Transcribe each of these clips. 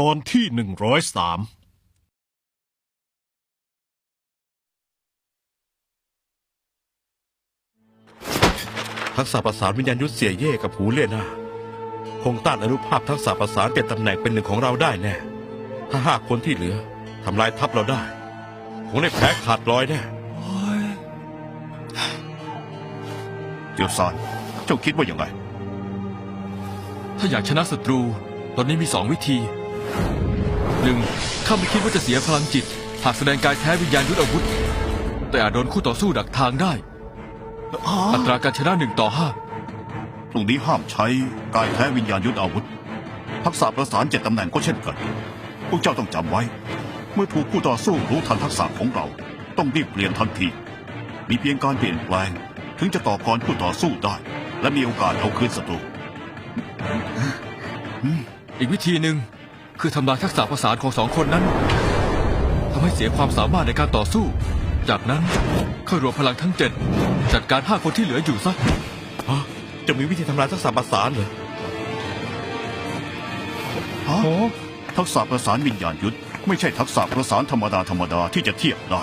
ตอนที่หนึ่งร้อยสามทักษะประสานวิญญาณยุทธเสียเย่กับหูเล่ยหน้าคงต้านอนุภาพทักษะประสานเปลี่ยนตำแหน่งเป็นหนึ่งของเราได้แน่ ถ้าห้าคนที่เหลือทำลายทัพเราได้ คงได้แพ้ขาดลอยแน่เจียวซานเจ้าคิดว่าอย่างไร ถ้าอยากชนะศัตรู ตอนนี้มีสองวิธี หนึ่งข้าไม่คิดว่าจะเสียพลังจิต หากแสดงกายแท้วิญญาณยุทธอาวุธ แต่อาจโดนคู่ต่อสู้ดักทางได้ อัตราการชนะหนึ่งต่อห้าตรงนี้ห้ามใช้กายแท้วิญญาณยุทธอาวุธ ทักษะประสานเจ็ดตำแหน่งก็เช่นกันพวกเจ้าต้องจำไว้ เมื่อถูกคู่ต่อสู้รู้ทันทักษะของเรา ต้องรีบเปลี่ยนทันที มีเพียงการเปลี่ยนแปลง ถึงจะต่อกรคู่ต่อสู้ได้ และมีโอกาสเอาคืนศัตรูอีกวิธีหนึ่ง คือทำลายทักษะประสานของสองคนนั้นทำให้เสียความสามารถในการต่อสู้ จากนั้นค่อยรวมพลังทั้งเจ็ดจัดการห้าคนที่เหลืออยู่ซะฮะจะมีวิธีทำลายทักษะประสานเหรอฮะทักษะประสานวิญญาณยุทธไม่ใช่ทักษะประสานธรรมดาธรรมดาที่จะเทียบได้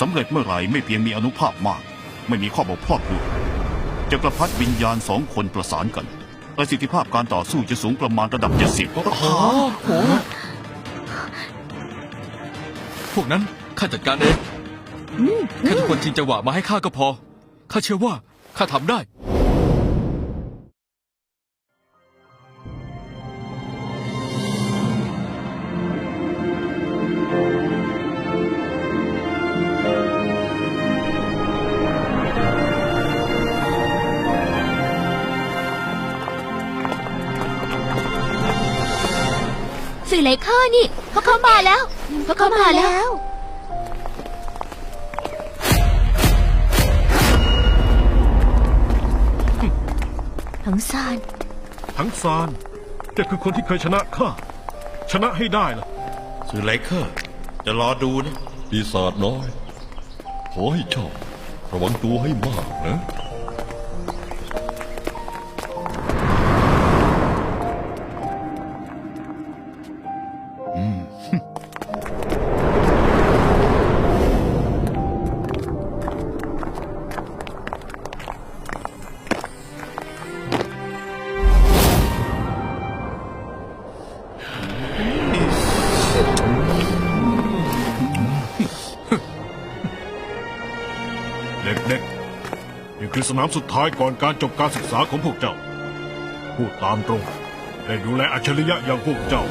สำเร็จเมื่อไหร่ไม่เพียงมีอนุภาพมาก ไม่มีข้อบกพร่องด้วยจะกระพัดวิญญาณสองคนประสานกัน ประสิทธิภาพการต่อสู้จะสูงประมาณระดับ 70พวกนั้นข้าจัดการเอง แค่ทุกคนชิงจังหวะมาให้ข้าก็พอ ข้าเชื่อว่าข้าทำได้ สื่อไหลเคอร์นี่พวกเขามาแล้วพวกเขามาแล้ว ทั้งซาน ทั้งซานเจ้าคือคนที่เคยชนะข้าชนะให้ได้ล่ะสื่อไลเคอร์จะรอดูนะ ปีศาจน้อย ขอให้เจ้าระวังตัวให้มากนะ ด็กๆนี่คือสนามสุดท้ายก่อนการจบการศึกษาของพวกเจ้า พูดตามตรง ได้ดูแลอัจฉริยะอย่างพวกเจ้า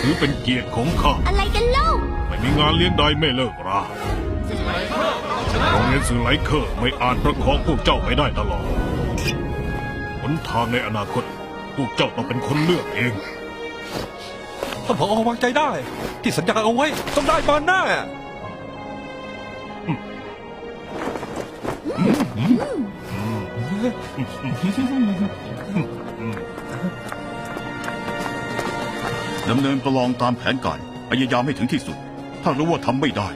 ถือเป็นเกียรติของข้า อะไรกันเล่าไม่มีงานเลี้ยงใดไม่เลิกราโรงเรียนสื่อไหลเคอร์ไม่อาจประคองพวกเจ้าไปได้ตลอดหนทางในอนาคต พวกเจ้าต้องเป็นคนเลือกเอง ท่านผอวางใจได้ ที่สัญญาเอาไว้ต้องได้มาแน่ ดำเนินประลองตามแผนการพยายามให้ถึงที่สุด ถ้ารู้ว่าทำไม่ได้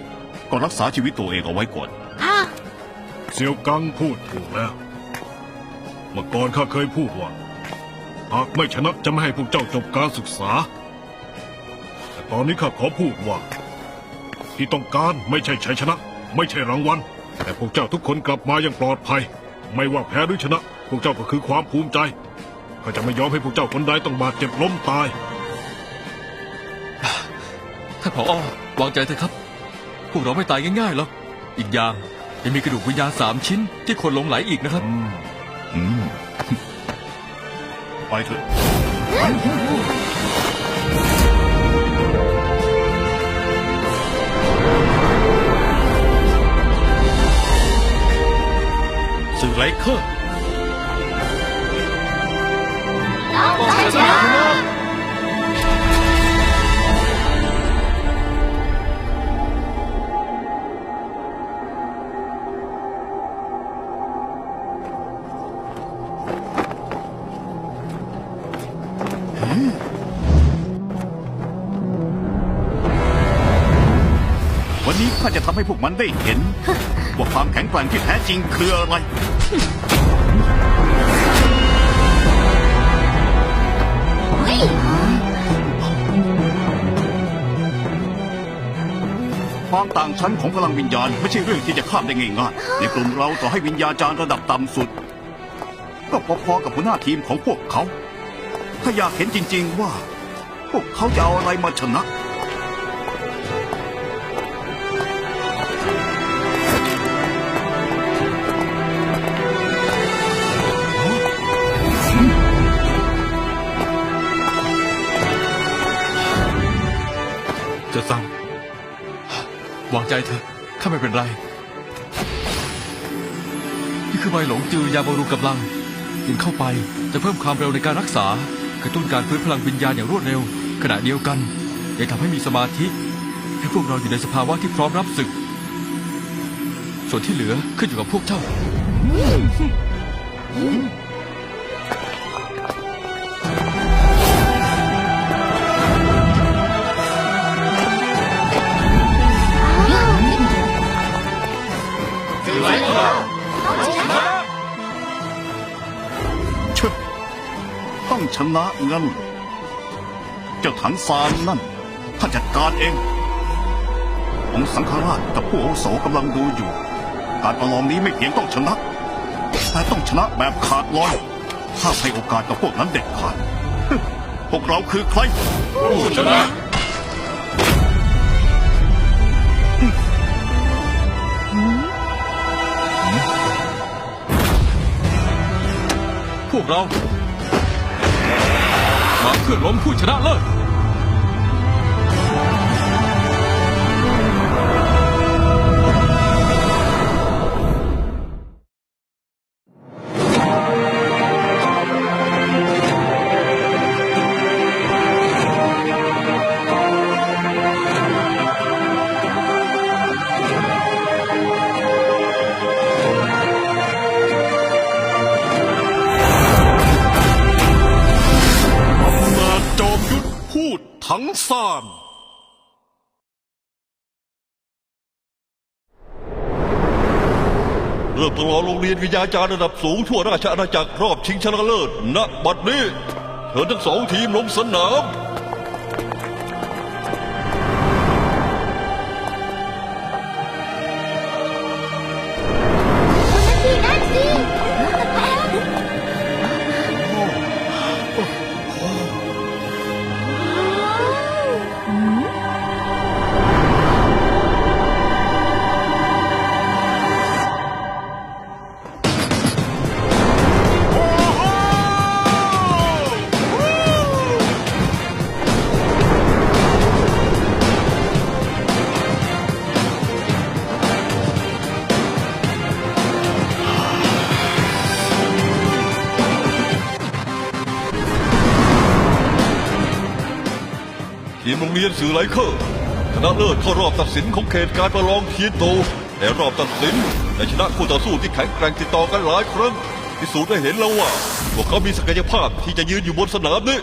ก็รักษาชีวิตตัวเองเอาไว้ก่อน ค่ะ เซียวกังพูดถูกแล้ว เมื่อก่อนข้าเคยพูดว่า หากไม่ชนะจะไม่ให้พวกเจ้าจบการศึกษา แต่ตอนนี้ข้าขอพูดว่า ที่ต้องการไม่ใช่ชัยชนะ ไม่ใช่รางวัล แต่พวกเจ้าทุกคนกลับมาอย่างปลอดภัย ไม่ว่าแพ้หรือชนะ พวกเจ้าก็คือความภูมิใจข้าจะไม่ยอมให้พวกเจ้าคนใดต้องบาดเจ็บล้มตายท่านผอวางใจเถอะครับ พวกเราไม่ตายง่ายๆหรอก อีกอย่างยังมีกระดูกวิญญาณสามชิ้นที่คนหลงไหลอีกนะครับ อืม ไปเถอะ สื่อไลเคอร์ใช่ชนะวันนี้ข้าจะทำให้พวกมันได้เห็น ว่าความแข็งแกร่งที่แท้จริงคืออะไรเฮ้ย ความต่างชั้นของพลังวิญญาณ ไม่ใช่เรื่องที่จะข้ามได้ง่ายๆ ในกลุ่มเราต่อให้วิญญาจารย์ระดับต่ำสุด ก็พอๆกับหัวหน้าทีมของพวกเขา ถ้าอยากเห็นจริง ๆว่า พวกเขาจะเอาอะไรมาชนะ ใจเถอข้าไม่เป็นไร นี่คือใบหลงจือยาบำรุงกำลัง กินเข้าไปจะเพิ่มความเร็วในการรักษากระตุ้นการฟื้นพลังวิญญาณอย่างรวดเร็ว ขณะเดียวกันยังทำให้มีสมาธิให้พวกเราอยู่ในสภาวะที่พร้อมรับศึก ส่วนที่เหลือขึ้นอยู่กับพวกเจ้า ชึต้องชนะงั้น เจ้าถังซานนั่นข้าจัดการเอง องค์สังฆราชกับผู้อาวุโสกำลังดูอยู่ การประลองนี้ไม่เพียงต้องชนะ แต่ต้องชนะแบบขาดลอยห้ามให้โอกาสกับพวกนั้นเด็ดขาด พวกเราคือใคร ผู้ชนะ วกเรา มาเพื่อล้มผู้ชนะเลิศ on เริ่มตลอดโรงเรียนวิทยาจารย์ระดับสูงทั่วราชอาณาจักรรอบชิงชนะเลิศณบัดนี้เธอทั้งสองทีมลงสนาม เรียนสื่อไลเคอร์ชนะเลิศเข้ารอบตัดสินของเขตการประลองเทียนโตแต่รอบตัดสินได้ชนะคู่ต่อสู้ที่แข็งแกร่งติดต่อกันหลายครั้งพิสูจน์ได้เห็นแล้วว่าพวกเขามีศักยภาพที่จะยืนอยู่บนสนามนี้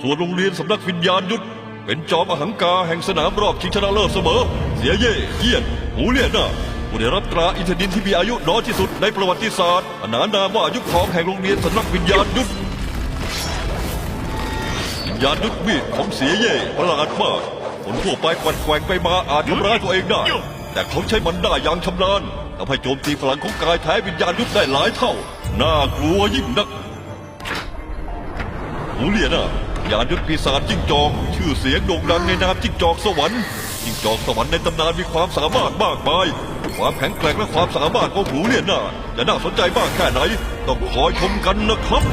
ส่วนโรงเรียนสำนักวิญญาณยุทธเป็นจอมอหังกาแห่งสนามรอบชิงชนะเลิศเสมอ เสียเย่เยี่ยนหูเลี่ยนน่ะผู้ได้รับตราอินทนินที่มีอายุน้อยที่สุดในประวัติศาสตร์ อนานามว่าอายุทองแห่งโรงเรียนสำนักวิญญาณยุทธ วิญญาณยุทธมีดของเสียเย่ประหลาดมากคนทั่วไปกวัดแกว่งไปมาอาจทำร้ายตัวเองได้ แต่เขาใช้มันได้อย่างชำนาญทำให้โจมตีพลังของกายแท้วิญญาณยุทธได้หลายเท่า น่ากลัวยิ่งนักหูเลียน่ะวิญญาณยุทธปีศาจจิ้งจอก ชื่อเสียงโด่งดังในนามจิ้งจอกสวรรค์จิ้งจอกสวรรค์ในตำนานมีความสามารถมากมาย ความแข็งแกร่งและความสามารถของหูเลียน่ะจะน่าสนใจมากแค่ไหน ต้องคอยชมกันนะครับ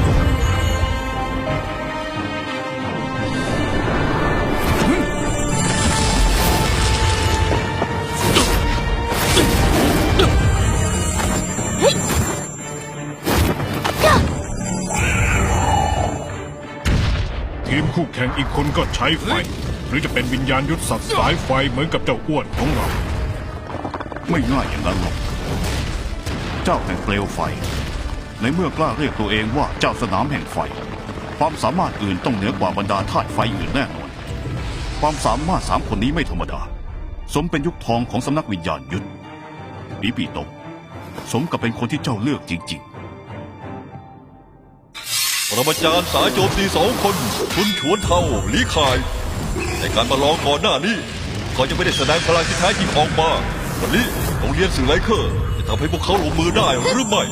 คู่แข่งอีกคนก็ใช้ไฟ หรือจะเป็นวิญญาณยุทธสัตว์สายไฟเหมือนกับเจ้าอ้วนของเรา ไม่ง่ายอย่างนั้นหรอก เจ้าแห่งเปลวไฟ ในเมื่อกล้าเรียกตัวเองว่าเจ้าสนามแห่งไฟ ความสามารถอื่นต้องเหนือกว่าบรรดาธาตุไฟอื่นแน่นอน ความสามารถสามคนนี้ไม่ธรรมดา สมเป็นยุคทองของสำนักวิญญาณยุทธปีปีโตสมกับเป็นคนที่เจ้าเลือกจริง ปรมาจารย์สายโจมตีสองคน คุณฉวนเทาหลีคาย ในการประลองก่อนหน้านี้เขายังไม่ได้แสดงพลังที่แท้จริงออกมาวันนี้โรงเรียนสื่อไลเคอร์จะทำให้พวกเขาลงมือได้หรือไม่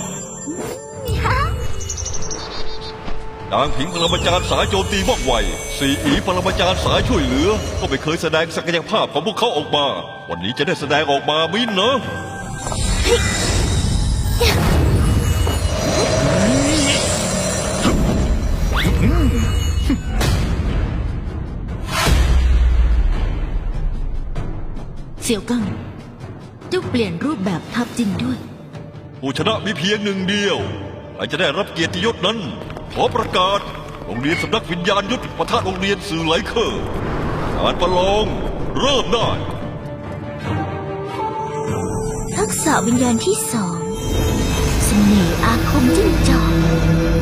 นางผิงปรมาจารย์สายโจมตีว่องไวสีอีปรมาจารย์สายช่วยเหลือ ก็ไม่เคยแสดงศักยภาพของพวกเขาออกมา วันนี้จะได้แสดงออกมามินเนะ เสี่ยวกังเจ้าเปลี่ยนรูปแบบทัพจริงด้วย ผู้ชนะมีเพียงหนึ่งเดียวใครจะได้รับเกียรติยศนั้น ขอประกาศ โรงเรียนสำนักวิญญาณยุทธปะทะโรงเรียนสื่อไลเคอร์การประลองเริ่มได้ ทักษะวิญญาณที่สองเสน่ห์อาคมจิ้งจอก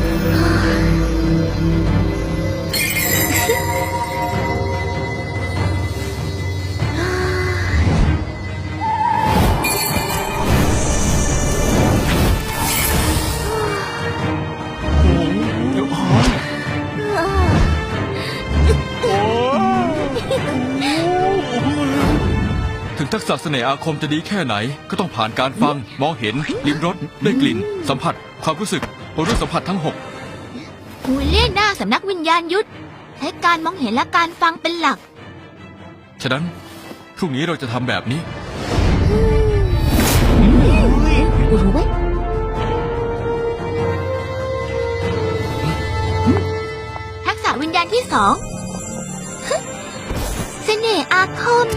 ทักษะเสน่ห์อาคมจะดีแค่ไหน ก็ต้องผ่านการฟัง มองเห็น ลิ้มรสได้กลิ่น สัมผัส ความรู้สึกบนรู้สัมผัสทั้งหกหูเลี่ยนหน้าสำนักวิญญาณยุทธใช้การมองเห็นและการฟังเป็นหลัก ฉะนั้นพรุ่งนี้เราจะทำแบบนี้รู้ไว้ทักษะวิญญาณที่สองฮึเสน่ห์อาคม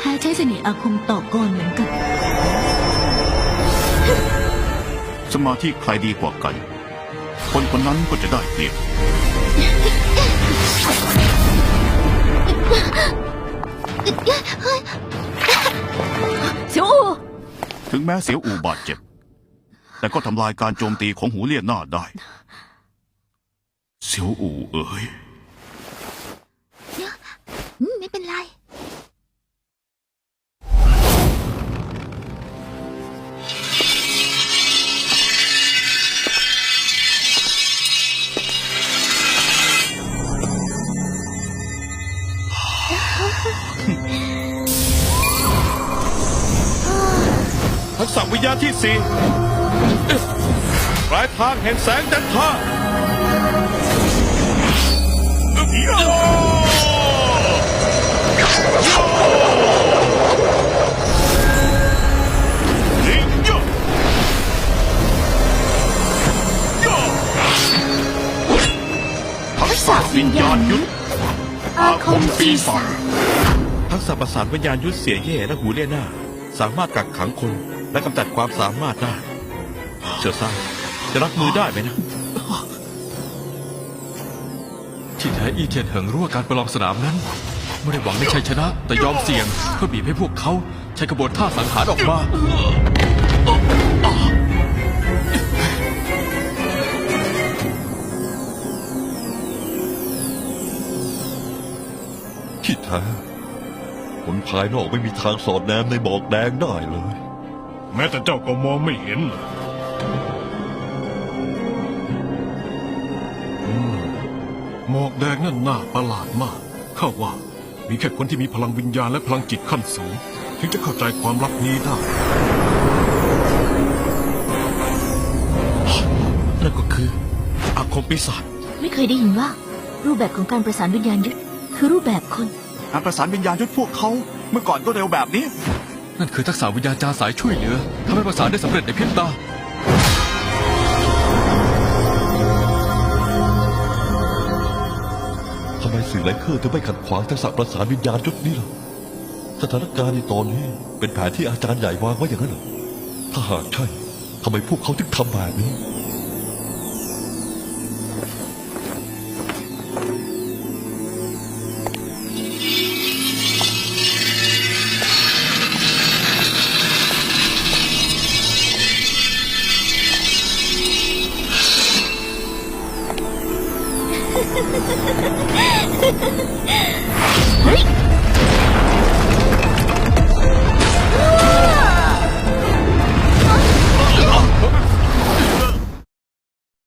แท้ใช้เสน่ห์อาคมต่อกรเหมือนกัน สมาธิใครดีกว่ากัน คนคนนั้นก็จะได้เปรียบ เสี่ยวอูถึงแม้เสียวอูบาดเจ็บ แต่ก็ทำลายการโจมตีของหูเลี่ยนหน้าได้ เสียวอูเอ๋ย กษะวิญญาณที่สี่ปลายทางแห่งแสงจันทราทักษะวิญญาณยุทธอาคมปีศาจทักษะประสานวิญญาณยุทธเสียเย่และหูเล่ยหน้า สามารถกักขังคน และกำจัดความสามารถได้เชื่อซ่าจะรับมือได้ไหมนะ ที่แท้อีเทียนเหิงรู้ว่าการประลองสนามนั้น ไม่ได้หวังในชัยชนะ แต่ยอมเสี่ยงเพื่อบีบให้พวกเขาใช้กระบวนท่าสังหารออกมาที่แท้คนภายนอกไม่มีทางสอดแนมในหมอกแดงได้เลย แม้แต่เจ้าก็มองไม่เห็นเลยอืมหมอกแดงนั่นน่าประหลาดมากเข้าว่ามีแค่คนที่มีพลังวิญญาณและพลังจิตขั้นสูง ถึงจะเข้าใจความลับนี้ได้นั่นก็คืออาคมปีศาจไม่เคยได้ยินว่า รูปแบบของการประสานวิญญาณยุทธคือรูปแบบคน การประสานวิญญาณยุทธพวกเขา เมื่อก่อนก็เร็วแบบนี้ นั่นคือทักษะวิญญาณจาสายช่วยเหลือทำให้ประสานได้สำเร็จในพริบตา ทำไมสื่อไลเคอร์ถึงไม่ขัดขวางทักษะประสานวิญญาณจุดนี้ล่ะ สถานการณ์ในตอนนี้เป็นแผนที่อาจารย์ใหญ่วางไว้อย่างนั้นเหรอ ถ้าหากใช่ทำไมพวกเขาถึงทำแบบนี้